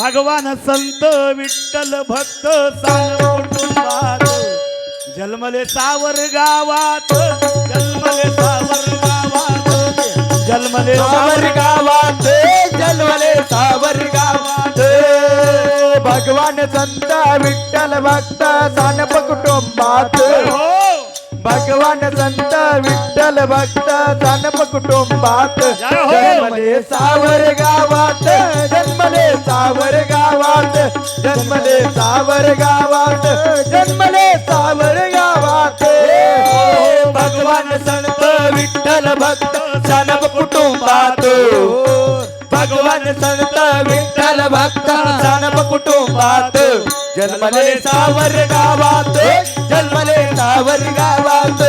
भगवान संत विठ्ठल भक्त सांग कुटुंबात. जन्मले सावर गावात जन्मले सावर गावात. जन्मले सावर गावात जन्मले सावर गावात. भगवान संत विठ्ठल भक्त सानप कुटुंबात. भगवान संत विठ्ठल भक्त सानप कुटुंबात. हो. जन्मले सावर गावात जन्मले सावर गावात जन्मले सावर गावात जन्मले सावर गावात. हो, भगवान संत विठ्ठल भक्त सानप कुटुंबात. भगवान संत विठ्ठल भक्त सानप कुटुंबात. जन्मले सावर गावात जन्मले सावर गावात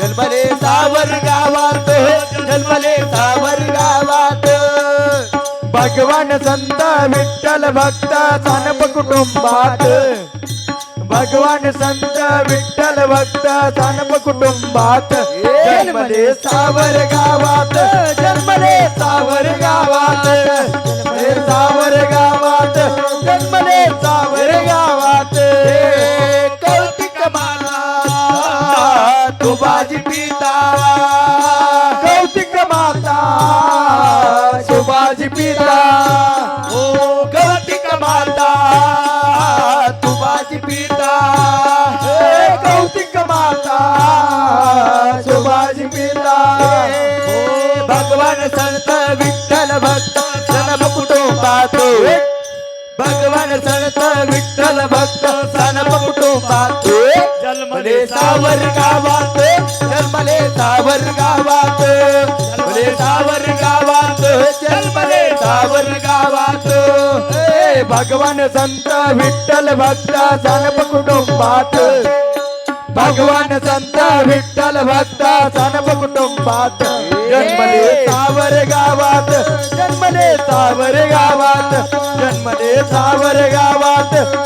जन्मले सावर गावात जन्मले सावर गावात. भगवान संत विठ्ठल भक्त सानप कुटुंबात. भगवान संत विठ्ठल भक्त सानप कुटुंबात. जन्मले सावर गावात जन्मले सावर गावात. जन्मले सावर माता पिता कौतिक माता सुभाजी पिता ओ कौतिक माता तुभाजी पिता कौतिक माता सुभाजी पिता ओ भगवान संत विठ्ठल भक्त जनम कुटुंबात भगवान संत विठ्ठल भक्त सावर गावात जन्मले सावर गावात. भले सावर गावात जन्मले सावर गावात. भगवान संत विठ्ठल भक्त सनप कुटुंबात. भगवान संत विठ्ठल भक्त सनप कुटुंबात. जन्मले सावर गावात जन्मले सावर गावात. जन्मले सावर गावात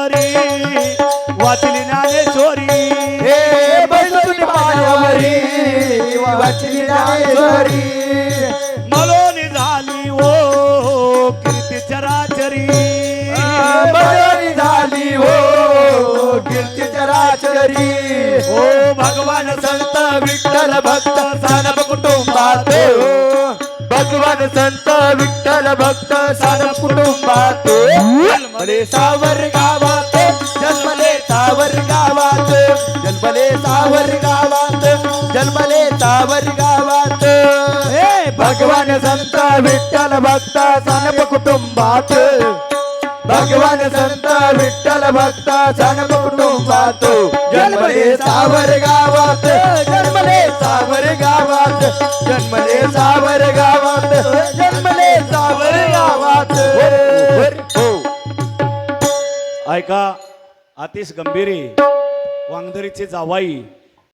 पाण्यावरी वाचली ज्ञानेश्वरी हे वाचली ज्ञानेश्वरी मलोनी झाली ओ कीर्ती चराचरी. बदली झाली हो कीर्ती चराचरी. ओ भगवान संत विठ्ठल भक्त सानप कुटुंबात. भगवान संत विठ्ठल भक्त सानप कुटुंबात. सावर गावात सावर गावात. हे भगवान संत विठ्ठल भक्त सानप कुटुंबात. भगवान संत विठ्ठल भक्त सनप कुटुंबात. जन्मले सावर गावात. जन्मले सावर गावात. जन्मले सावर गावात. जन्मले सावर गावात. हो ऐका आतिश गंभीरे वांगदरीचे जावाई